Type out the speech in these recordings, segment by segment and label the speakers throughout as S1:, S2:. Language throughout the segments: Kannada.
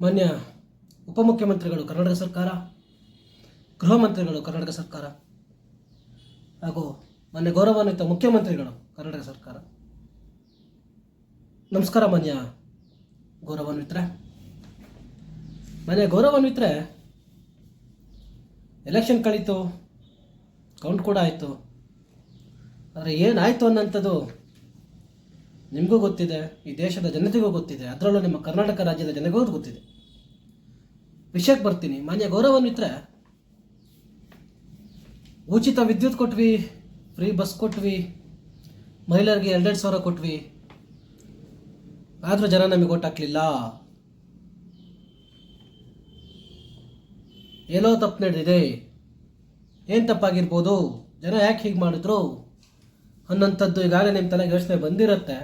S1: ಮಾನ್ಯ ಉಪಮುಖ್ಯಮಂತ್ರಿಗಳು ಕರ್ನಾಟಕ ಸರ್ಕಾರ, ಗೃಹ ಮಂತ್ರಿಗಳು ಕರ್ನಾಟಕ ಸರ್ಕಾರ, ಹಾಗೂ ಮಾನ್ಯ ಗೌರವಾನ್ವಿತ ಮುಖ್ಯಮಂತ್ರಿಗಳು ಕರ್ನಾಟಕ ಸರ್ಕಾರ. ನಮಸ್ಕಾರ ಮಾನ್ಯ ಗೌರವಾನ್ವಿತ್ರೆ. ಮಾನ್ಯ ಗೌರವಾನ್ವಿತ್ರೆ, ಎಲೆಕ್ಷನ್ ಕಳೀತು, ಕೌಂಟ್ ಕೂಡ ಆಯಿತು. ಆದರೆ ಏನಾಯಿತು ಅನ್ನೋಂಥದ್ದು ನಿಮಗೂ ಗೊತ್ತಿದೆ, ಈ ದೇಶದ ಜನತೆಗೂ ಗೊತ್ತಿದೆ, ಅದರಲ್ಲೂ ನಿಮ್ಮ ಕರ್ನಾಟಕ ರಾಜ್ಯದ ಜನಗೂ ಗೊತ್ತಿದೆ. ವಿಷಯಕ್ಕೆ ಬರ್ತೀನಿ, ಮಾನ್ಯ ಗೌರವಾನ್ವಿತ್ರೆ. ಉಚಿತ ವಿದ್ಯುತ್ ಕೊಟ್ವಿ, ಫ್ರೀ ಬಸ್ ಕೊಟ್ವಿ, ಮಹಿಳೆಯರಿಗೆ ಎರಡೆರಡು ಸಾವಿರ ಕೊಟ್ವಿ. ಆದರೂ ಜನ ನಮಗೆ ಗೊತ್ತಾಗ್ಲಿಲ್ಲ ಏನೋ ತಪ್ಪು ನಡೆದಿದೆ. ಏನು ತಪ್ಪಾಗಿರ್ಬೋದು? ಜನ ಯಾಕೆ ಹೀಗೆ ಮಾಡಿದ್ರು? ಅನ್ನೋಂಥದ್ದು ಈಗಾಗಲೇ ನಿಮ್ಮ ತಲೆಗೆ ಯೋಚನೆ ಬಂದಿರುತ್ತೆ.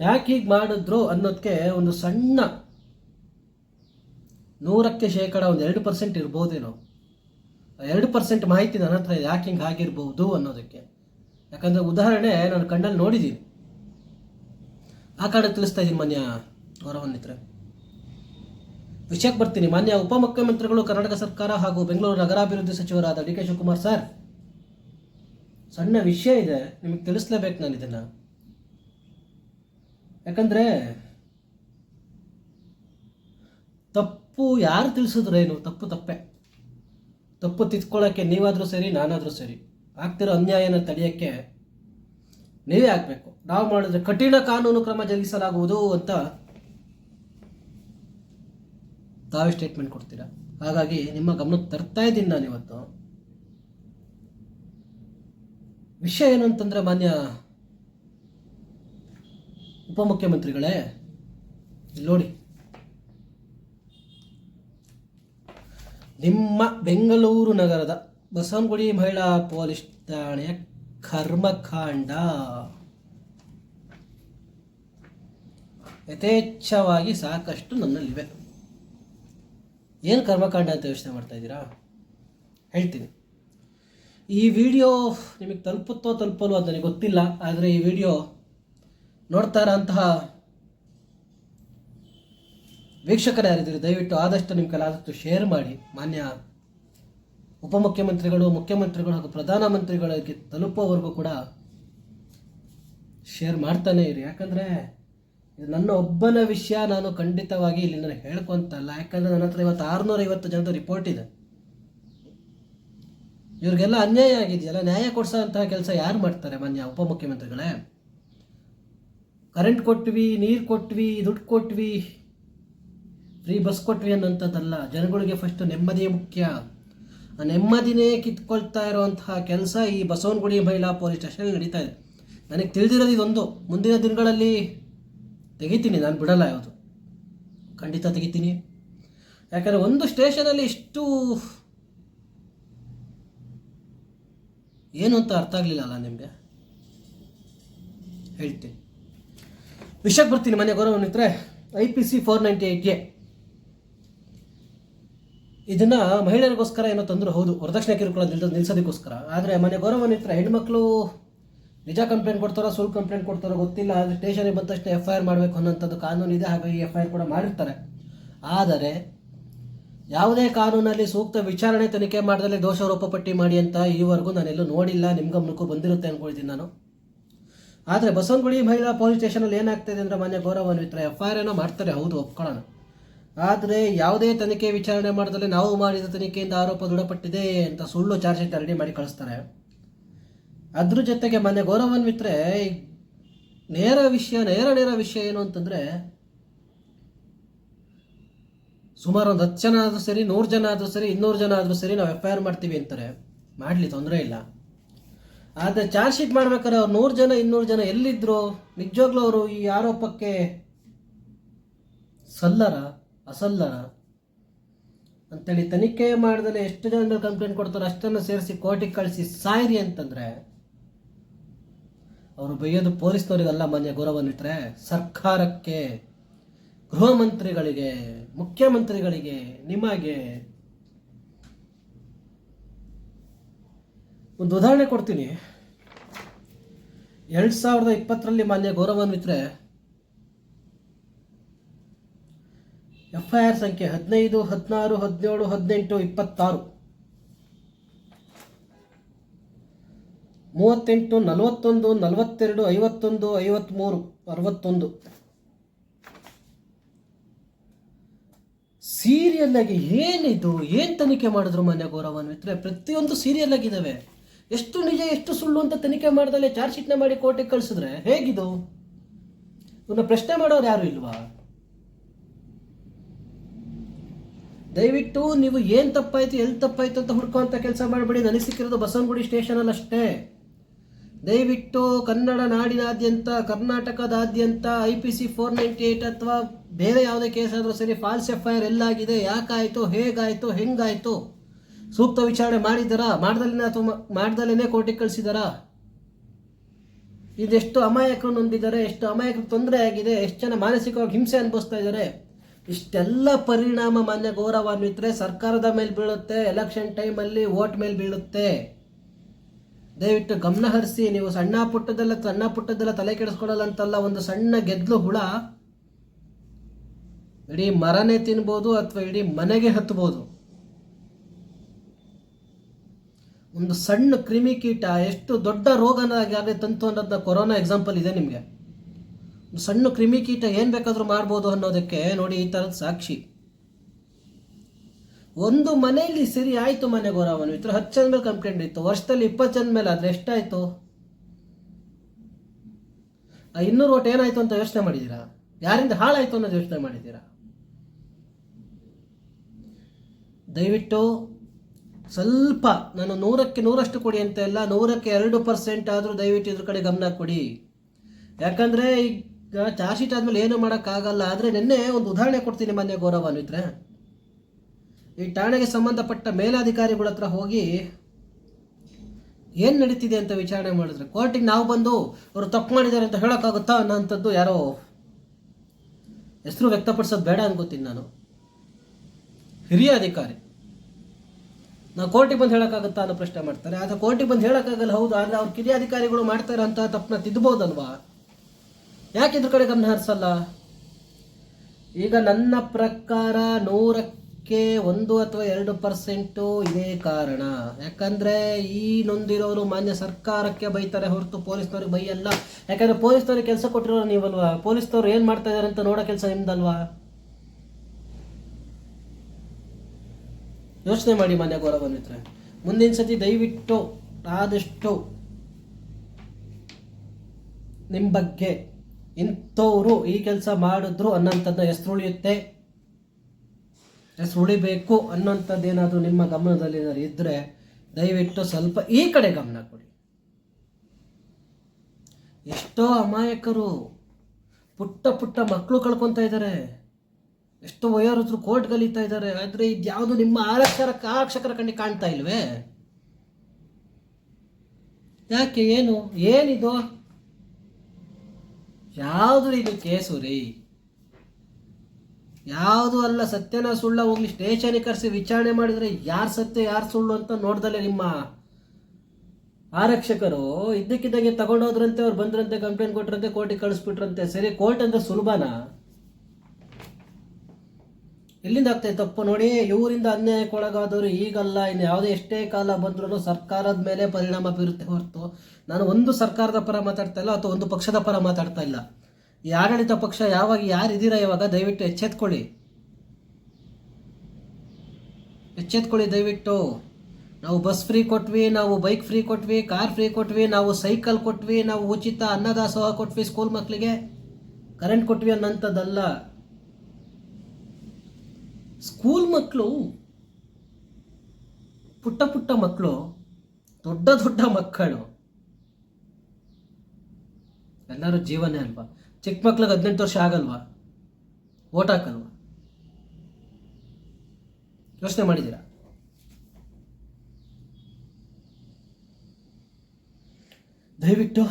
S1: ಯಾಕೆ ಹೀಗೆ ಮಾಡಿದ್ರು ಅನ್ನೋದಕ್ಕೆ ಒಂದು ಸಣ್ಣ ನೂರಕ್ಕೆ ಶೇಕಡ ಒಂದು ಎರಡು ಪರ್ಸೆಂಟ್ ಇರ್ಬೋದೇನೋ. ಎರಡು ಪರ್ಸೆಂಟ್ ಮಾಹಿತಿ ನನ್ನ ಹತ್ರ ಯಾಕೆ ಹಿಂಗೆ ಆಗಿರ್ಬೋದು ಅನ್ನೋದಕ್ಕೆ. ಯಾಕಂದರೆ ಉದಾಹರಣೆ ನಾನು ಕಣ್ಣಲ್ಲಿ ನೋಡಿದ್ದೀನಿ. ಆ ಕಾರಣ ತಿಳಿಸ್ತಾ ಇದ್ದೀನಿ ಮಾನ್ಯ ಗೌರವನ್ನಿದ್ರೆ ವಿಷಯಕ್ಕೆ ಬರ್ತೀನಿ. ಮಾನ್ಯ ಉಪಮುಖ್ಯಮಂತ್ರಿಗಳು ಕರ್ನಾಟಕ ಸರ್ಕಾರ ಹಾಗೂ ಬೆಂಗಳೂರು ನಗರಾಭಿವೃದ್ಧಿ ಸಚಿವರಾದ ಡಿ ಕೆ ಶಿವಕುಮಾರ್ ಸರ್, ಸಣ್ಣ ವಿಷಯ ಇದೆ, ನಿಮಗೆ ತಿಳಿಸ್ಲೇಬೇಕು ನಾನು ಇದನ್ನು. ಯಾಕಂದರೆ ತಪ್ಪು ಯಾರು ತಿಳಿಸಿದ್ರೇನು ತಪ್ಪು ತಪ್ಪೆ. ತಪ್ಪು ತಿದ್ಕೊಳ್ಳೋಕ್ಕೆ ನೀವಾದರೂ ಸರಿ, ನಾನಾದರೂ ಸರಿ. ಆಗ್ತಿರೋ ಅನ್ಯಾಯನ ತಡೆಯೋಕ್ಕೆ ನೀವೇ ಆಗಬೇಕು. ನಾವು ಮಾಡಿದ್ರೆ ಕಠಿಣ ಕಾನೂನು ಕ್ರಮ ಜರುಗಿಸಲಾಗುವುದು ಅಂತ ತಾವೇ ಸ್ಟೇಟ್ಮೆಂಟ್ ಕೊಡ್ತೀರಾ? ಹಾಗಾಗಿ ನಿಮ್ಮ ಗಮನಕ್ಕೆ ತರ್ತಾ ಇದ್ದೀನಿ ನಾನು ಇವತ್ತು ವಿಷಯ ಏನು ಅಂತಂದ್ರೆ ಮಾನ್ಯ ಉಪಮುಖ್ಯಮಂತ್ರಿಗಳೇ, ನೋಡಿ. ನಿಮ್ಮ ಬೆಂಗಳೂರು ನಗರದ ಬಸವನಗುಡಿ ಮಹಿಳಾ ಪೊಲೀಸ್ ಠಾಣೆಯ ಕರ್ಮಕಾಂಡ. ಯಥೇಚ್ಛವಾಗಿ ಸಾಕಷ್ಟು ನನ್ನಲ್ಲಿವೆ. ಏನು ಕರ್ಮಕಾಂಡ ಅಂತ ಯೋಚನೆ ಮಾಡ್ತಾ ಇದ್ದೀರಾ? ಹೇಳ್ತೀನಿ. ಈ ವಿಡಿಯೋ ನಿಮಗೆ ತಲುಪುತ್ತೋ ತಲುಪಲ್ವೋ ಅದು ನನಗೆ ಗೊತ್ತಿಲ್ಲ, ಆದರೆ ಈ ವಿಡಿಯೋ ನೋಡ್ತಾ ಇರೋಂತಹ ವೀಕ್ಷಕರು ಯಾರಿದ್ದೀರಿ ದಯವಿಟ್ಟು ಆದಷ್ಟು ನಿಮ್ಮ ಕೈಲಾದಷ್ಟು ಶೇರ್ ಮಾಡಿ. ಮಾನ್ಯ ಉಪಮುಖ್ಯಮಂತ್ರಿಗಳು, ಮುಖ್ಯಮಂತ್ರಿಗಳು ಹಾಗೂ ಪ್ರಧಾನಮಂತ್ರಿಗಳಿಗೆ ತಲುಪೋವರೆಗೂ ಕೂಡ ಶೇರ್ ಮಾಡ್ತಾನೆ ಇರಿ. ಯಾಕಂದರೆ ಇದು ನನ್ನ ಒಬ್ಬನ ವಿಷಯ ನಾನು ಖಂಡಿತವಾಗಿ ಇಲ್ಲಿ ನಾನು ಹೇಳ್ಕೊಂತಲ್ಲ ಯಾಕಂದರೆ ನನ್ನ ಹತ್ರ ಇವತ್ತು ಆರುನೂರ ಐವತ್ತು ಜನದ ರಿಪೋರ್ಟ್ ಇದೆ. ಇವ್ರಿಗೆಲ್ಲ ಅನ್ಯಾಯ ಆಗಿದೆಯಲ್ಲ, ನ್ಯಾಯ ಕೊಡ್ಸೋಂತಹ ಕೆಲಸ ಯಾರು ಮಾಡ್ತಾರೆ ಮಾನ್ಯ ಉಪಮುಖ್ಯಮಂತ್ರಿಗಳೇ? ಕರೆಂಟ್ ಕೊಟ್ವಿ, ನೀರು ಕೊಟ್ವಿ, ದುಡ್ಡು ಕೊಟ್ವಿ ಫ್ರೀ ಬಸ್ ಕೊಟ್ವಿ ಅನ್ನೋಂಥದ್ದಲ್ಲ. ಜನಗಳಿಗೆ ಫಸ್ಟ್ ನೆಮ್ಮದಿಯೇ ಮುಖ್ಯ. ಆ ನೆಮ್ಮದಿನೇ ಕಿತ್ಕೊಳ್ತಾ ಇರುವಂತಹ ಕೆಲಸ ಈ ಬಸವನಗುಡಿ ಮಹಿಳಾ ಪೊಲೀಸ್ ಸ್ಟೇಷನ್ ನಡೀತಾ ಇದೆ. ನನಗೆ ತಿಳಿದಿರೋದು ಇದೊಂದು. ಮುಂದಿನ ದಿನಗಳಲ್ಲಿ ತೆಗಿತೀನಿ, ನಾನು ಬಿಡಲ್ಲ ಯಾವುದು. ಖಂಡಿತ ತೆಗಿತೀನಿ. ಯಾಕಂದರೆ ಒಂದು ಸ್ಟೇಷನಲ್ಲಿ ಇಷ್ಟು ಏನು ಅಂತ ಅರ್ಥ ಆಗಲಿಲ್ಲ ಅಲ್ಲ ನಿಮಗೆ? ಹೇಳ್ತೀನಿ. ವಿಷಯಕ್ಕೆ ಬರ್ತೀನಿ ಮನೆ ಗೌರವ ಮಿತ್ರೆ I P C four ninety ಏಯ್ಟ್ಗೆ ಇದನ್ನ ಮಹಿಳೆಯರಿಗೋಸ್ಕರ ಏನೋ ತಂದ್ರು, ಹೌದು, ವರದಕ್ಷಿಣೆ ಕಿರುಕುಳ ನಿಲ್ಸ ನಿಲ್ಸೋದಕ್ಕೋಸ್ಕರ. ಆದರೆ ಮನೆ ಗೌರವ ಮಿತ್ರ ಹೆಣ್ಮಕ್ಳು ನಿಜ ಕಂಪ್ಲೇಂಟ್ ಕೊಡ್ತಾರೋ, ಸುಳ್ಳು ಕಂಪ್ಲೇಂಟ್ ಕೊಡ್ತಾರೋ ಗೊತ್ತಿಲ್ಲ, ಆದರೆ ಸ್ಟೇಷನಿಗೆ ಬಂದ ತಕ್ಷಣ ಎಫ್ ಐ ಆರ್ ಮಾಡಬೇಕು ಅನ್ನೋಂಥದ್ದು ಕಾನೂನು ಇದೆ, ಹಾಗಾಗಿ ಎಫ್ ಐ ಆರ್ ಕೂಡ ಮಾಡಿರ್ತಾರೆ. ಆದರೆ ಯಾವುದೇ ಕಾನೂನಲ್ಲಿ ಸೂಕ್ತ ವಿಚಾರಣೆ ತನಿಖೆ ಮಾಡದಲ್ಲಿ ದೋಷಾರೋಪ ಪಟ್ಟಿ ಮಾಡಿ ಅಂತ ಈವರೆಗೂ ನಾನೆಲ್ಲೂ ನೋಡಿಲ್ಲ ನಿಮ್ಮ ಗಮನಕ್ಕೂ ಬಂದಿರುತ್ತೆ ಅಂದ್ಕೊಳ್ತೀನಿ ನಾನು. ಆದರೆ ಬಸವನಗುಡಿ ಮಹಿಳಾ ಪೊಲೀಸ್ ಸ್ಟೇಷನಲ್ಲಿ ಏನಾಗ್ತಿದೆ ಅಂದರೆ ಮಾನ್ಯ ಗೌರವಾನ್ವಿತರ ಎಫ್ ಐ ಆರ್ ಏನೋ ಮಾಡ್ತಾರೆ, ಹೌದು, ಒಪ್ಕೊಳ್ಳೋಣ. ಆದರೆ ಯಾವುದೇ ತನಿಖೆ ವಿಚಾರಣೆ ಮಾಡಿದಲ್ಲಿ ನಾವು ಮಾಡಿದ ತನಿಖೆಯಿಂದ ಆರೋಪ ದೃಢಪಟ್ಟಿದೆ ಅಂತ ಸುಳ್ಳು ಚಾರ್ಜ್ ಶೀಟ್ ರೆಡಿ ಮಾಡಿ ಕಳಿಸ್ತಾರೆ. ಅದ್ರ ಜೊತೆಗೆ ಮೊನ್ನೆ ಗೌರವಾನ್ವಿತ್ರೆ ನೇರ ವಿಷಯ, ನೇರ ನೇರ ವಿಷಯ ಏನು ಅಂತಂದರೆ, ಸುಮಾರು ಒಂದು ಹತ್ತು ಜನ ಆದರೂ ಸರಿ, ನೂರು ಜನ ಆದರೂ ಸರಿ, ಇನ್ನೂರು ಜನ ಆದರೂ ಸರಿ ನಾವು ಎಫ್ ಐ ಆರ್ ಮಾಡ್ತೀವಿ ಅಂತಾರೆ. ಮಾಡಲಿ ತೊಂದರೆ ಇಲ್ಲ. ಆದರೆ ಚಾರ್ಜ್ ಶೀಟ್ ಮಾಡ್ಬೇಕಾದ್ರೆ ಅವ್ರು ನೂರು ಜನ, ಇನ್ನೂರು ಜನ ಎಲ್ಲಿದ್ರು? ನಿಜವಾಗ್ಲೂ ಅವರು ಈ ಆರೋಪಕ್ಕೆ ಸಲ್ಲರ, ಅಸಲ್ಲರ? ಅಂತೇಳಿ ತನಿಖೆ ಮಾಡಿದ್ರೆ ಎಷ್ಟು ಜನ ಕಂಪ್ಲೇಂಟ್ ಕೊಡ್ತಾರೋ ಅಷ್ಟನ್ನು ಸೇರಿಸಿ ಕೋರ್ಟಿಗೆ ಕಳಿಸಿ ಸಾಯಿರಿ ಅಂತಂದ್ರೆ ಅವರು ಬೈಯೋದು ಪೊಲೀಸ್ನವರಿಗಲ್ಲ ಮಾನ್ಯ ಗೌರವನಿಟ್ರೆ ಸರ್ಕಾರಕ್ಕೆ ಗೃಹ ಮಂತ್ರಿಗಳಿಗೆ, ಮುಖ್ಯಮಂತ್ರಿಗಳಿಗೆ, ನಿಮಗೆ ಒಂದು ಉದಾಹರಣೆ ಕೊಡ್ತೀನಿ. ಎರಡು ಸಾವಿರದ ಇಪ್ಪತ್ತರಲ್ಲಿ ಮಾನ್ಯ ಗೌರವಾನ್ವಿತರೆ ಎಫ್ ಐ ಆರ್ ಸಂಖ್ಯೆ ಹದಿನೈದು, ಹದಿನಾರು, ಹದಿನೇಳು, ಹದಿನೆಂಟು, ಇಪ್ಪತ್ತಾರು. ಮೂವತ್ತೆಂಟು, ನಲವತ್ತೊಂದು, ನಲವತ್ತೆರಡು, ಐವತ್ತೊಂದು ಐವತ್ತ್ಮೂರು ಅರವತ್ತೊಂದು. ಸೀರಿಯಲ್ ಆಗಿ ಏನಿದು, ಏನು ತನಿಖೆ ಮಾಡಿದ್ರು ಮಾನ್ಯ ಗೌರವಾನ್ವಿತರೆ? ಪ್ರತಿಯೊಂದು ಸೀರಿಯಲ್ ಆಗಿದ್ದಾವೆ ಎಷ್ಟು ನಿಜ, ಎಷ್ಟು ಸುಳ್ಳು ಅಂತ ತನಿಖೆ ಮಾಡಿದಲ್ಲೇ ಚಾರ್ಜ್ ಶೀಟ್ನ ಮಾಡಿ ಕೋರ್ಟಿಗೆ ಕಳಿಸಿದ್ರೆ ಹೇಗಿದು? ಇವನ್ನ ಪ್ರಶ್ನೆ ಮಾಡೋರು ಯಾರು ಇಲ್ವಾ? ದಯವಿಟ್ಟು ನೀವು ಏನು ತಪ್ಪಾಯಿತು ಎಲ್ಲಿ ತಪ್ಪಾಯಿತು ಅಂತ ಹುಡ್ಕೋಂಥ ಕೆಲಸ ಮಾಡಬೇಡಿ. ನನಗೆ ಸಿಕ್ಕಿರೋದು ಬಸವನಗುಡಿ ಸ್ಟೇಷನಲ್ಲಿ ಅಷ್ಟೇ. ದಯವಿಟ್ಟು ಕನ್ನಡ ನಾಡಿನಾದ್ಯಂತ, ಕರ್ನಾಟಕದಾದ್ಯಂತ I P C four ninety eight ಅಥವಾ ಬೇರೆ ಯಾವುದೇ ಕೇಸ್ ಆದರೂ ಸರಿ ಫಾಲ್ಸ್ ಎಫ್ ಐ ಆರ್ ಎಲ್ಲಾಗಿದೆ ಯಾಕಾಯಿತು, ಹೇಗಾಯಿತು, ಹೆಂಗಾಯಿತು? ಸೂಕ್ತ ವಿಚಾರಣೆ ಮಾಡಿದ್ದಾರಾ ಮಾಡ್ದಲ್ಲಿನ ಅಥವಾ ಮಾಡ್ದಲೇ ಕೋರ್ಟಿಗೆ ಕಳಿಸಿದಾರಾ? ಇದೆಷ್ಟು ಅಮಾಯಕರು ನೊಂದಿದ್ದಾರೆ, ಎಷ್ಟು ಅಮಾಯಕರು ತೊಂದರೆ ಆಗಿದೆ, ಎಷ್ಟು ಜನ ಮಾನಸಿಕವಾಗಿ ಹಿಂಸೆ ಅನುಭವಿಸ್ತಾ ಇದ್ದಾರೆ, ಇಷ್ಟೆಲ್ಲ ಪರಿಣಾಮ ಮಾನ್ಯ ಗೌರವಾನ್ವಿತರೆ, ಸರ್ಕಾರದ ಮೇಲೆ ಬೀಳುತ್ತೆ ಎಲೆಕ್ಷನ್ ಟೈಮಲ್ಲಿ ವೋಟ್ ಮೇಲೆ ಬೀಳುತ್ತೆ. ದಯವಿಟ್ಟು ಗಮನ ಹರಿಸಿ, ನೀವು ಸಣ್ಣ ಪುಟ್ಟದೆಲ್ಲ ಸಣ್ಣ ಪುಟ್ಟದೆಲ್ಲ ತಲೆ ಕೆಡಿಸ್ಕೊಡಲ್ಲ ಅಂತಲ್ಲ ಒಂದು ಸಣ್ಣ ಗೆದ್ದಲು ಹುಳ, ಇಡೀ ಮರನೇ ತಿನ್ಬೋದು ಅಥವಾ ಇಡೀ ಮನೆಗೆ ಹತ್ಬೋದು. ಒಂದು ಸಣ್ಣ ಕ್ರಿಮಿಕೀಟ ಎಷ್ಟು ದೊಡ್ಡ ರೋಗನಾಗಿ ತಂತು ಅನ್ನೋದನ್ನ ಕೊರೋನಾ ಎಕ್ಸಾಂಪಲ್ ಇದೆ ನಿಮಗೆ. ಒಂದು ಸಣ್ಣ ಕ್ರಿಮಿಕೀಟ ಏನು ಬೇಕಾದರೂ ಮಾಡ್ಬೋದು ಅನ್ನೋದಕ್ಕೆ ನೋಡಿ ಈ ಥರದ ಸಾಕ್ಷಿ. ಒಂದು ಮನೆಯಲ್ಲಿ ಸರಿ ಆಯಿತು ಮನೆ ಗೌರವನು ಇತರ ಹತ್ತು ಜನ ಮೇಲೆ ಕಂಪ್ಲೇಂಟ್ ಇತ್ತು, ವರ್ಷದಲ್ಲಿ ಇಪ್ಪತ್ತು ಜನ ಮೇಲೆ ಆದರೆ ಎಷ್ಟಾಯಿತು? ಆ ಇನ್ನೂರು ಒಟ್ಟು ಏನಾಯಿತು ಅಂತ ಯೋಚನೆ ಮಾಡಿದ್ದೀರಾ ಯಾರಿಂದ ಹಾಳಾಯಿತು ಅನ್ನೋದು ಯೋಚನೆ ಮಾಡಿದ್ದೀರಾ ದಯವಿಟ್ಟು ಸ್ವಲ್ಪ, ನಾನು ನೂರಕ್ಕೆ ನೂರಷ್ಟು ಕೊಡಿ ಅಂತ ಇಲ್ಲ, ನೂರಕ್ಕೆ ಎರಡು ಪರ್ಸೆಂಟ್ ಆದರೂ ದಯವಿಟ್ಟು ಇದ್ರ ಕಡೆ ಗಮನ ಕೊಡಿ. ಯಾಕಂದರೆ ಈಗ ಚಾರ್ಜ್ ಶೀಟ್ ಆದಮೇಲೆ ಏನೂ ಮಾಡೋಕ್ಕಾಗಲ್ಲ, ಆದರೆ ನಿನ್ನೆ ಒಂದು ಉದಾಹರಣೆ ಕೊಡ್ತೀನಿ ಮಾನ್ಯ ಗೌರವಾನ್ವಿತ್ರೆ. ಈ ಠಾಣೆಗೆ ಸಂಬಂಧಪಟ್ಟ ಮೇಲಾಧಿಕಾರಿಗಳ ಹತ್ರ ಹೋಗಿ ಏನು ನಡೀತಿದೆ ಅಂತ ವಿಚಾರಣೆ ಮಾಡಿದ್ರೆ, ಕೋರ್ಟಿಗೆ ನಾವು ಬಂದು ಅವರು ತಪ್ಪು ಮಾಡಿದ್ದಾರೆ ಅಂತ ಹೇಳೋಕ್ಕಾಗುತ್ತಾ ಅನ್ನೋಂಥದ್ದು ಯಾರೋ ಹೆಸರು ವ್ಯಕ್ತಪಡಿಸೋದು ಬೇಡ ಅನ್ಕೋತೀನಿ ನಾನು. ಹಿರಿಯ ಅಧಿಕಾರಿ. ನಾವು ಕೋರ್ಟಿಗೆ ಬಂದು ಹೇಳೋಕ್ಕಾಗುತ್ತಾ ಅನ್ನೋ ಪ್ರಶ್ನೆ ಮಾಡ್ತಾರೆ. ಆದರೆ ಕೋರ್ಟಿಗೆ ಬಂದು ಹೇಳೋಕ್ಕಾಗಲ್ಲ, ಹೌದು ಅಂದರೆ ಅವ್ರು ಕಿರಿಯ ಅಧಿಕಾರಿಗಳು ಮಾಡ್ತಾರೆ ಅಂತ ತಪ್ಪನ್ನ ತಿದ್ದಬಹುದಲ್ವಾ ಯಾಕೆ ಇದ್ರ ಕಡೆ ಗಮನ ಹರಿಸಲ್ಲ? ಈಗ ನನ್ನ ಪ್ರಕಾರ ನೂರಕ್ಕೆ ಒಂದು ಅಥವಾ ಎರಡು ಪರ್ಸೆಂಟು ಇದೇ ಕಾರಣ. ಯಾಕಂದರೆ ಈ ನೊಂದಿರೋರು ಮಾನ್ಯ ಸರ್ಕಾರಕ್ಕೆ ಬೈತಾರೆ ಹೊರತು ಪೊಲೀಸ್ನವ್ರಿಗೆ ಬೈಯಲ್ಲ. ಯಾಕಂದರೆ ಪೊಲೀಸ್ನವ್ರಿಗೆ ಕೆಲಸ ಕೊಟ್ಟಿರೋರು ನೀವಲ್ವಾ? ಪೊಲೀಸ್ನವ್ರು ಏನು ಮಾಡ್ತಾ ಇದ್ದಾರೆ ಅಂತ ನೋಡೋ ಕೆಲಸ ನಿಮ್ದಲ್ವಾ? ಯೋಚನೆ ಮಾಡಿ ಮಾನ್ಯ ಗೌರವ ಮಿತ್ರ ಮುಂದಿನ ಸತಿ ದಯವಿಟ್ಟು ಆದಷ್ಟು ನಿಮ್ಮ ಬಗ್ಗೆ ಇಂಥವ್ರು ಈ ಕೆಲಸ ಮಾಡಿದ್ರು ಅನ್ನೋಂಥದ್ದು ಹೆಸರು ಉಳಿಯುತ್ತೆ ಹೆಸರು ಉಳಿಬೇಕು ಅನ್ನೋಂಥದ್ದು ಏನಾದರೂ ನಿಮ್ಮ ಗಮನದಲ್ಲಿ ಏನಾದ್ರು ಇದ್ದರೆ ದಯವಿಟ್ಟು ಸ್ವಲ್ಪ ಈ ಕಡೆ ಗಮನ ಕೊಡಿ. ಎಷ್ಟೋ ಅಮಾಯಕರು ಪುಟ್ಟ ಪುಟ್ಟ ಮಕ್ಕಳು ಕಳ್ಕೊತಾ ಇದ್ದಾರೆ ಎಷ್ಟೋ ವಯೋವೃದ್ಧರು ಕೋರ್ಟ್ ಕಲಿತಾ ಇದ್ದಾರೆ. ಆದರೆ ಇದ್ಯಾವುದು ನಿಮ್ಮ ಆರಕ್ಷರ, ಆರಕ್ಷಕರ ಕಣ್ಣಿಗೆ ಕಾಣ್ತಾ ಇಲ್ವೇ? ಯಾಕೆ, ಏನು, ಏನಿದು? ಯಾವುದು ಇದು ಕೇಸು ರೀ? ಯಾವುದು ಅಲ್ಲ, ಸತ್ಯನ ಸುಳ್ಳ ಹೋಗ್ಲಿ ಸ್ಟೇಷನ್ಗೆ ಕರೆಸಿ ವಿಚಾರಣೆ ಮಾಡಿದ್ರೆ ಯಾರು ಸತ್ಯ, ಯಾರು ಸುಳ್ಳು ಅಂತ ನೋಡ್ದಲ್ಲೇ ನಿಮ್ಮ ಆರಕ್ಷಕರು. ಇದ್ದಕ್ಕಿದ್ದಂಗೆ ತಗೊಂಡೋದ್ರಂತೆ, ಅವ್ರು ಬಂದ್ರಂತೆ, ಕಂಪ್ಲೇಂಟ್ ಕೊಟ್ರಂತೆ, ಕೋರ್ಟಿಗೆ ಕಳಿಸ್ಬಿಟ್ರಂತೆ. ಸರಿ, ಕೋರ್ಟ್ ಅಂದ್ರೆ ಸುಲಭನಾ? ಎಲ್ಲಿಂದ ಆಗ್ತದೆ ತಪ್ಪು ನೋಡಿ ಇವರಿಂದ ಅನ್ಯಾಯಕ್ಕೆ ಒಳಗಾದವರು ಈಗಲ್ಲ, ಇನ್ನು ಯಾವುದೇ ಎಷ್ಟೇ ಕಾಲ ಬಂದ್ರೂ ಸರ್ಕಾರದ ಮೇಲೆ ಪರಿಣಾಮ ಬೀರುತ್ತೆ ಹೊರತು. ನಾನು ಒಂದು ಸರ್ಕಾರದ ಪರ ಮಾತಾಡ್ತಾ ಇಲ್ಲ, ಅಥವಾ ಒಂದು ಪಕ್ಷದ ಪರ ಮಾತಾಡ್ತಾ ಇಲ್ಲ. ಈ ಆಡಳಿತ ಪಕ್ಷ ಯಾವಾಗ ಯಾರಿದ್ದೀರಾ ಇವಾಗ, ದಯವಿಟ್ಟು ಎಚ್ಚೆತ್ಕೊಳ್ಳಿ. ಎಚ್ಚೆತ್ಕೊಳ್ಳಿ ದಯವಿಟ್ಟು. ನಾವು ಬಸ್ ಫ್ರೀ ಕೊಟ್ವಿ, ನಾವು ಬೈಕ್ ಫ್ರೀ ಕೊಟ್ವಿ, ಕಾರ್ ಫ್ರೀ ಕೊಟ್ವಿ, ನಾವು ಸೈಕಲ್ ಕೊಟ್ವಿ, ನಾವು ಉಚಿತ ಅನ್ನದಾಸೋಹ ಕೊಟ್ವಿ ಸ್ಕೂಲ್ ಮಕ್ಕಳಿಗೆ. ಕರೆಂಟ್ ಕೊಟ್ವಿ ಅನ್ನೋಂಥದ್ದಲ್ಲ. ಸ್ಕೂಲ್ ಮಕ್ಕಳು ಪುಟ್ಟ ಪುಟ್ಟ ಮಕ್ಕಳು ದೊಡ್ಡ ದೊಡ್ಡ ಮಕ್ಕಳು. ಎಲ್ಲರೂ ಜೀವನೇ ಅಲ್ವಾ? ಚಿಕ್ಕ ಮಕ್ಳಿಗೆ ಹದಿನೆಂಟು ವರ್ಷ ಆಗಲ್ವಾ? ಓಟ್ ಹಾಕಲ್ವಾ? ಯೋಚನೆ ಮಾಡಿದ್ದೀರಾ? ದಯವಿಟ್ಟು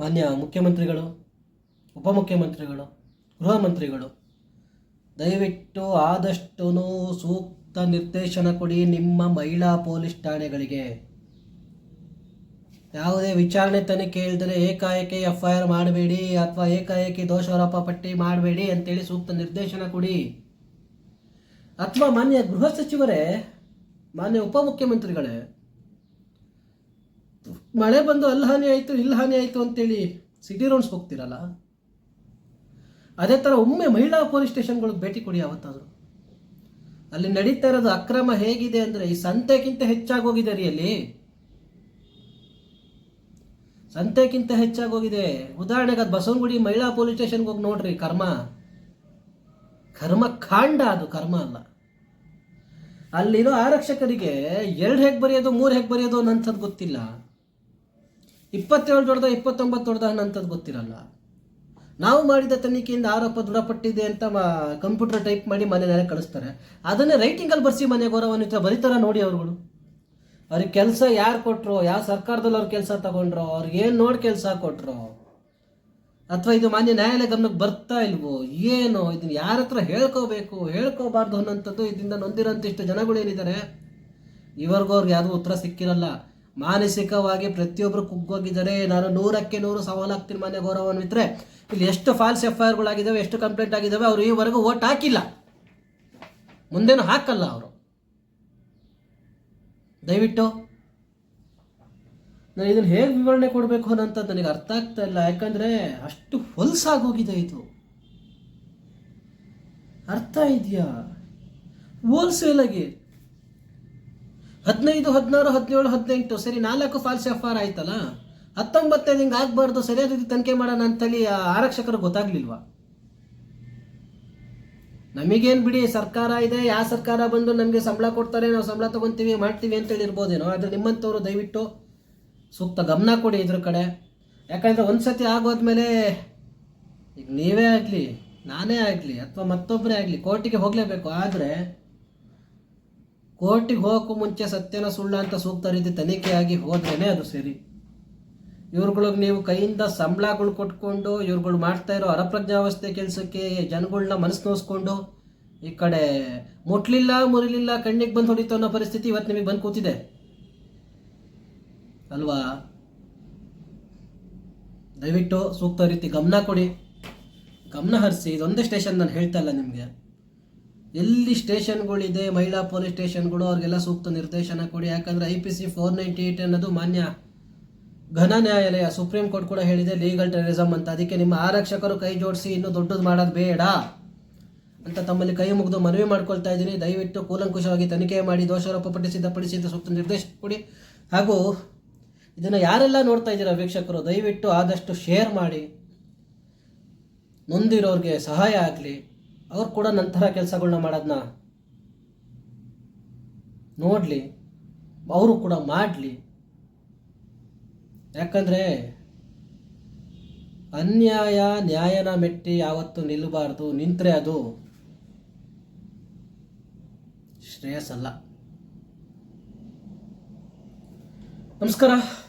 S1: ಮಾನ್ಯ ಮುಖ್ಯಮಂತ್ರಿಗಳು, ಉಪಮುಖ್ಯಮಂತ್ರಿಗಳು, ಗೃಹ ಮಂತ್ರಿಗಳು ದಯವಿಟ್ಟು ಆದಷ್ಟು ಸೂಕ್ತ ನಿರ್ದೇಶನ ಕೊಡಿ ನಿಮ್ಮ ಮಹಿಳಾ ಪೊಲೀಸ್ ಠಾಣೆಗಳಿಗೆ. ಯಾವುದೇ ವಿಚಾರಣೆ ತನಿಖೆ ಹೇಳಿದರೆ ಏಕಾಏಕಿ ಎಫ್ ಐ ಆರ್ ಮಾಡಬೇಡಿ ಅಥವಾ ಏಕಾಏಕಿ ದೋಷಾರೋಪ ಪಟ್ಟಿ ಮಾಡಬೇಡಿ ಅಂತೇಳಿ ಸೂಕ್ತ ನಿರ್ದೇಶನ ಕೊಡಿ. ಅಥವಾ ಮಾನ್ಯ ಗೃಹ ಸಚಿವರೇ, ಮಾನ್ಯ ಉಪಮುಖ್ಯಮಂತ್ರಿಗಳೇ, ಮಳೆ ಬಂದು ಅಲ್ಲಿ ಹಾನಿ ಆಯಿತು ಇಲ್ಲಿ ಹಾನಿ ಆಯಿತು ಅಂತೇಳಿ ಸಿಟಿ ರೌಂಡ್ಸ್ ಹೋಗ್ತಿರಲ್ಲ? ಅದೇ ಥರ ಒಮ್ಮೆ ಮಹಿಳಾ ಪೊಲೀಸ್ ಸ್ಟೇಷನ್ಗಳಿಗೆ ಭೇಟಿ ಕೊಡಿ ಯಾವತ್ತಾದರೂ. ಅಲ್ಲಿ ನಡೀತಾ ಇರೋದು ಅಕ್ರಮ ಹೇಗಿದೆ ಅಂದರೆ ಈ ಸಂತೆಗಿಂತ ಹೆಚ್ಚಾಗೋಗಿದೆ ರೀ ಅಲ್ಲಿ. ಸಂತೆಗಿಂತ ಹೆಚ್ಚಾಗೋಗಿದೆ. ಉದಾಹರಣೆಗೆ ಅದು ಬಸವನಗುಡಿ ಮಹಿಳಾ ಪೊಲೀಸ್ ಸ್ಟೇಷನ್ಗೆ ಹೋಗಿ ನೋಡ್ರಿ ಕರ್ಮ. ಕರ್ಮ ಕಾಂಡ ಅದು, ಕರ್ಮ ಅಲ್ಲ. ಅಲ್ಲಿರೋ ಆರಕ್ಷಕರಿಗೆ ಎರಡು ಹೇಗೆ ಬರೆಯೋದು, ಮೂರು ಹೇಗೆ ಬರೆಯೋದು ಅನ್ನೋಂಥದ್ದು ಗೊತ್ತಿಲ್ಲ. ಇಪ್ಪತ್ತೇಳು ದೊಡ್ಡದ, ಇಪ್ಪತ್ತೊಂಬತ್ತು ದೊಡ್ಡದ ಅನ್ನೋಂಥದ್ದು ಗೊತ್ತಿರಲ್ಲ. ನಾವು ಮಾಡಿದ ತನಿಖೆಯಿಂದ ಆರೋಪ ದೃಢಪಟ್ಟಿದೆ ಅಂತ ಕಂಪ್ಯೂಟರ್ ಟೈಪ್ ಮಾಡಿ ಮನೆಯಲ್ಲೇ ಕಳಿಸ್ತಾರೆ. ಅದನ್ನೇ ರೈಟಿಂಗಲ್ಲಿ ಬರ್ಸಿ ಮನೆ ಗೌರವನ ಬರೀತಾರ ನೋಡಿ ಅವ್ರುಗಳು. ಅವ್ರಿಗೆ ಕೆಲಸ ಯಾರು ಕೊಟ್ಟರು ಯಾವ ಸರ್ಕಾರದಲ್ಲಿ ಅವ್ರ ಕೆಲಸ ತಗೊಂಡ್ರು, ಅವ್ರಿಗೆ ಏನು ನೋಡಿ ಕೆಲಸ ಕೊಟ್ರು? ಅಥವಾ ಇದು ಮಾನ್ಯ ನ್ಯಾಯಾಲಯ ಗಮನಕ್ಕೆ ಬರ್ತಾ ಇಲ್ವೋ? ಏನು? ಇದನ್ನ ಯಾರ ಹತ್ರ ಹೇಳ್ಕೋಬೇಕು? ಹೇಳ್ಕೋಬಾರ್ದು ಅನ್ನೋಂಥದ್ದು ಇದರಿಂದ ನೊಂದಿರೋಂಥಿಷ್ಟು ಜನಗಳು ಏನಿದ್ದಾರೆ ಇವ್ರಿಗೂ ಅವ್ರಿಗೆ ಯಾವುದೂ ಉತ್ತರ ಸಿಕ್ಕಿರಲ್ಲ. ಮಾನಸಿಕವಾಗಿ ಪ್ರತಿಯೊಬ್ಬರು ಕುಗ್ಗೋಗಿದ್ದಾರೆ ನಾನು ನೂರಕ್ಕೆ ನೂರು ಸವಾಲಾಗ್ತೀನಿ ಮಾನ್ಯ ಗೌರವಾನ್ವಿತ್ರೆ. ಇಲ್ಲಿ ಎಷ್ಟು ಫಾಲ್ಸ್ ಎಫ್ ಐ ಆರ್ಗಳಾಗಿದ್ದಾವೆ ಎಷ್ಟು ಕಂಪ್ಲೇಂಟ್ ಆಗಿದ್ದಾವೆ, ಅವರು ಈವರೆಗೂ ಓಟ್ ಹಾಕಿಲ್ಲ. ಮುಂದೇನು ಹಾಕಲ್ಲ ಅವರು. ದಯವಿಟ್ಟು. ನಾನು ಇದನ್ನು ಹೇಗೆ ವಿವರಣೆ ಕೊಡಬೇಕು ಅನ್ನೋಂಥ ನನಗೆ ಅರ್ಥ ಆಗ್ತಾ ಇಲ್ಲ. ಯಾಕಂದರೆ ಅಷ್ಟು ಹೊಲ್ಸಾಗೋಗಿದೆ ಇದು. ಅರ್ಥ ಇದೆಯಾ? ಹೋಲ್ಸೇಲಾಗಿ ಹದಿನೈದು, ಹದಿನಾರು, ಹದಿನೇಳು, ಹದಿನೆಂಟು. ಸರಿ, ನಾಲ್ಕು ಫಾಲ್ಸ್ ಎಫ್ ಆರ್ ಆಯ್ತಲ್ಲ? ಹತ್ತೊಂಬತ್ತೈದು ಹಿಂಗೆ ಆಗಬಾರ್ದು, ಸರಿಯಾದ ರೀತಿ ತನಿಖೆ ಮಾಡೋಣ ಆ ಆರಕ್ಷಕರು ಗೊತ್ತಾಗ್ಲಿಲ್ವಾ? ನಮಗೇನು ಬಿಡಿ, ಸರ್ಕಾರ ಇದೆ ಯಾವ ಸರ್ಕಾರ ಬಂದು ನಮಗೆ ಸಂಬಳ ಕೊಡ್ತಾರೆ, ನಾವು ಸಂಬಳ ತಗೊಂತೀವಿ, ಮಾಡ್ತೀವಿ ಅಂತೇಳಿ ಇರ್ಬೋದೇನೋ ಆದರೆ ನಿಮ್ಮಂಥವ್ರು ದಯವಿಟ್ಟು ಸೂಕ್ತ ಗಮನ ಕೊಡಿ ಇದ್ರ ಕಡೆ. ಯಾಕಂದರೆ ಒಂದು ಸತಿ ಆಗೋದ್ಮೇಲೆ ಈಗ ನೀವೇ ಆಗಲಿ, ನಾನೇ ಆಗಲಿ, ಅಥವಾ ಮತ್ತೊಬ್ಬರೇ ಆಗಲಿ, ಕೋರ್ಟಿಗೆ ಹೋಗಲೇಬೇಕು. ಆದರೆ ಕೋರ್ಟಿಗೆ ಹೋಗೋಕ್ಕೂ ಮುಂಚೆ ಸತ್ಯನ ಸುಳ್ಳ ಅಂತ ಸೂಕ್ತ ರೀತಿ ತನಿಖೆಯಾಗಿ ಹೋದ್ರೇ ಅದು ಸರಿ. ಇವ್ರುಗಳಿಗೆ ನೀವು ಕೈಯಿಂದ ಸಂಬಳಗಳು ಕೊಟ್ಕೊಂಡು, ಇವ್ರುಗಳು ಮಾಡ್ತಾ ಇರೋ ಅರಪ್ರಜ್ಞಾವಸ್ಥೆ ಕೆಲಸಕ್ಕೆ ಜನಗಳನ್ನ ಮನಸ್ಸು ನೋಸ್ಕೊಂಡು ಈ ಕಡೆ ಮುಟ್ಲಿಲ್ಲ, ಮುರಿಲಿಲ್ಲ, ಕಣ್ಣಿಗೆ ಬಂದು ಹೊಡಿತು ಅನ್ನೋ ಪರಿಸ್ಥಿತಿ ಇವತ್ತು ನಿಮಗೆ ಬಂದು ಕೂತಿದೆ. ಅಲ್ವಾ? ದಯವಿಟ್ಟು ಸೂಕ್ತ ರೀತಿ ಗಮನ ಕೊಡಿ. ಗಮನ ಹರಿಸಿ, ಇದೊಂದೇ ಸ್ಟೇಷನ್ ನಾನು ಹೇಳ್ತಾ ಇಲ್ಲ ನಿಮಗೆ. ಎಲ್ಲಿ ಸ್ಟೇಷನ್ಗಳಿದೆ, ಮಹಿಳಾ ಪೊಲೀಸ್ ಸ್ಟೇಷನ್ಗಳು, ಅವ್ರಿಗೆಲ್ಲ ಸೂಕ್ತ ನಿರ್ದೇಶನ ಕೊಡಿ. ಯಾಕಂದರೆ I P C four ninety eight ಅನ್ನೋದು ಮಾನ್ಯ ಘನ ನ್ಯಾಯಾಲಯ, ಸುಪ್ರೀಂ ಕೋರ್ಟ್ ಕೂಡ ಹೇಳಿದೆ ಲೀಗಲ್ ಟೆರರಿಸಮ್ ಅಂತ. ಅದಕ್ಕೆ ನಿಮ್ಮ ಆರಕ್ಷಕರು ಕೈ ಜೋಡಿಸಿ, ಇನ್ನೂ ದೊಡ್ಡದು ಮಾಡೋದು ಬೇಡ ಅಂತ ತಮ್ಮಲ್ಲಿ ಕೈ ಮುಗಿದು ಮನವಿ ಮಾಡ್ಕೊಳ್ತಾ ಇದ್ದೀನಿ. ದಯವಿಟ್ಟು ಕೂಲಂಕುಷವಾಗಿ ತನಿಖೆ ಮಾಡಿ, ದೋಷಾರೋಪ ಪಟ್ಟಿ ಸಿದ್ಧಪಡಿಸಿದ ಸೂಕ್ತ ನಿರ್ದೇಶನ ಕೊಡಿ. ಹಾಗೂ ಇದನ್ನು ಯಾರೆಲ್ಲ ನೋಡ್ತಾ ಇದ್ದೀರಾ ವೀಕ್ಷಕರು, ದಯವಿಟ್ಟು ಆದಷ್ಟು ಶೇರ್ ಮಾಡಿ. ನೊಂದಿರೋರಿಗೆ ಸಹಾಯ ಆಗಲಿ. ಅವ್ರು ಕೂಡ ನಂತರ ಕೆಲಸಗಳನ್ನ ಮಾಡೋದನ್ನ ನೋಡಲಿ, ಅವರು ಕೂಡ ಮಾಡಲಿ. ಯಾಕಂದರೆ, ಅನ್ಯಾಯ ನ್ಯಾಯನ ಮೆಟ್ಟಿ ಯಾವತ್ತು ನಿಲ್ಲಬಾರ್ದು ನಿಂತರೆ ಅದು ಶ್ರೇಯಸ್ಸಲ್ಲ ನಮಸ್ಕಾರ.